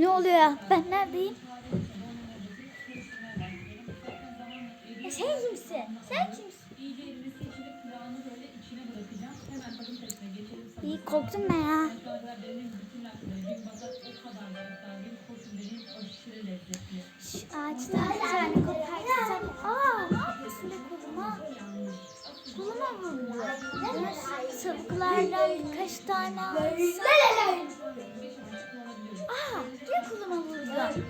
Ne oluyor? Ben neredeyim? Ya Sen kimsin? Sen kimsin? İyi korktum ben ya. Şu ağaçtan bir tane kopartsam. Aa ne yapıyorsun be koluma? Koluma vurdu. Tavuklardan birkaç tane alsam. Aa niye koluma vurdu?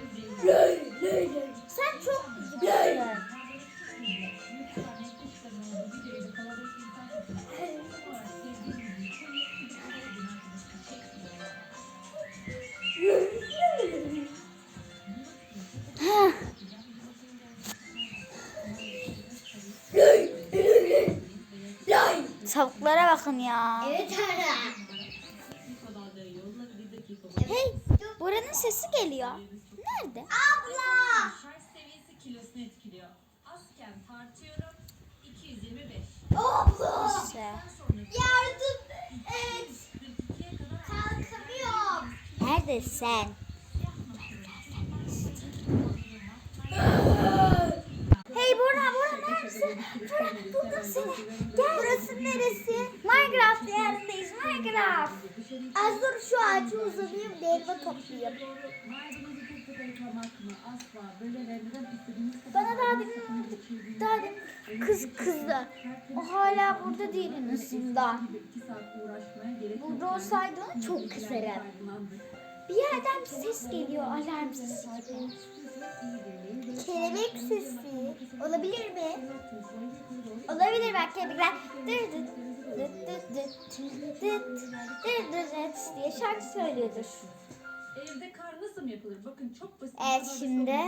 Sen çok. Hah. Tavuklara bakın ya. Evet ara. Hey, buranın sesi geliyor. Nerede? Abla. Şarj seviyesi kilosunu etkiliyor. Azken tartıyorum 225. Abla. İşte. Yardım et. Kalkamıyorum. Neredesin? Hey Bora, Bora neredesin? Bora buldum seni. Gel. Burası neresi? Minecraft yerindeyiz, Minecraft. Az dur şu ağacı uzanayım da elma toplayayım. Bana daha demin, daha demin kız kızdı. O hala burada değil en. Burada olsaydı çok kızarım. Bir yerden bir ses geliyor, alarm sesi gibi. Kelebek sesi. Olabilir mi? Olabilir belki kelebekler dır dıt dıt diye şarkı söylüyordur. Evde kar nasıl mı yapılır? Bakın çok basit. Evet, şimdi-